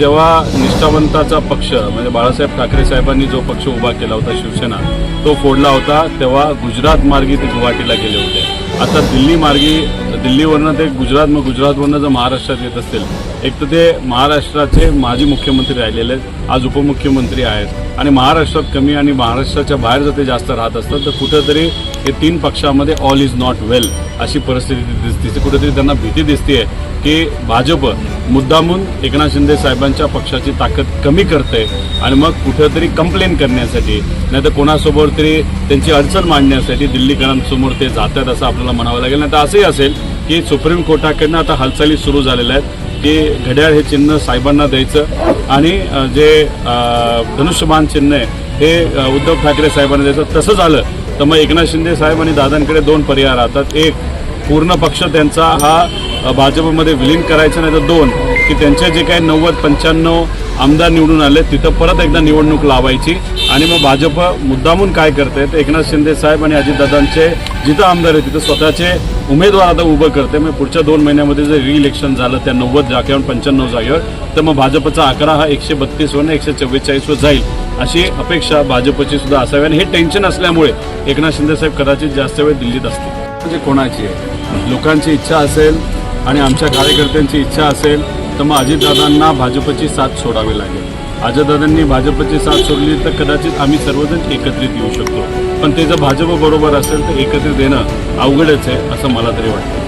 जेव्हा निष्ठावंताचा पक्ष म्हणजे बाळासाहेब ठाकरे साहेबांनी जो पक्ष उभा केला होता शिवसेना तो फोडला होता तेव्हा गुजरात मार्गी ते गुवाहाटीला गेले होते. आता दिल्ली मार्गी दिल्लीवरनं ते गुजरात मग गुजरातवरनं जर महाराष्ट्रात येत असतील एक तर ते महाराष्ट्राचे माजी मुख्यमंत्री राहिलेले आहेत आज उपमुख्यमंत्री आहेत. आणि महाराष्ट्रात कमी आणि महाराष्ट्राच्या बाहेर जर ते जास्त राहत असतात तर कुठेतरी हे तीन पक्षामध्ये ऑल इज नॉट वेल अशी परिस्थिती दिसते. कुठेतरी त्यांना भीती दिसते की भाजप मुद्दामून एकनाथ शिंदे साहेबांच्या पक्षाची ताकद कमी करते आणि मग कुठेतरी कंप्लेन करण्यासाठी नाही तर कोणासोबत तरी त्यांची अडचण मांडण्यासाठी दिल्लीकरांसमोर ते जातात असं आपल्याला म्हणावं लागेल. नाही तर असंही असेल की सुप्रीम कोर्टाकडनं आता हालचाली सुरू झालेल्या आहेत की घड्याळ हे चिन्ह साहेबांना द्यायचं आणि जे अ, धनुष्यबाण चिन्ह आहे हे उद्धव ठाकरे साहेबांना द्यायचं. तसं झालं तर मग एकनाथ शिंदे साहेब आणि दादांकडे दोन पर्याय राहतात. एक पूर्ण पक्ष त्यांचा हा भाजपमध्ये विलीन करायचा नाही तर दोन की त्यांचे जे काही नव्वद पंच्याण्णव आमदार निवडून आले तिथं परत एकदा निवडणूक लावायची. आणि मग भाजप मुद्दामून काय करते तर एकनाथ शिंदे साहेब आणि अजितदादांचे जिथं आमदार आहे तिथं स्वतःचे उमेदवार आता उभं करते. मग पुढच्या दोन महिन्यामध्ये जर री इलेक्शन झालं त्या नव्वद जागेवर पंच्याण्णव जागेवर तर मग भाजपचा आकडा हा एकशे बत्तीसवर एकशे चव्वेचाळीसवर जाईल. अशी अपेक्षा भाजपची सुद्धा असावी. आणि हे टेन्शन असल्यामुळे एकनाथ शिंदे साहेब कदाचित जास्त वेळ दिल्लीत असतील. म्हणजे कोणाची आहे? लोकांची इच्छा असेल आणि आमच्या कार्यकर्त्यांची इच्छा असेल तर मग अजितदादांना भाजपची साथ सोडावी लागेल. अजितदादांनी भाजपची साथ सोडली तर कदाचित आम्ही सर्वजण एकत्रित येऊ शकतो. पण ते जर भाजप बरोबर असेल तर एकत्रित येणं अवघडच आहे असं मला तरी वाटतं.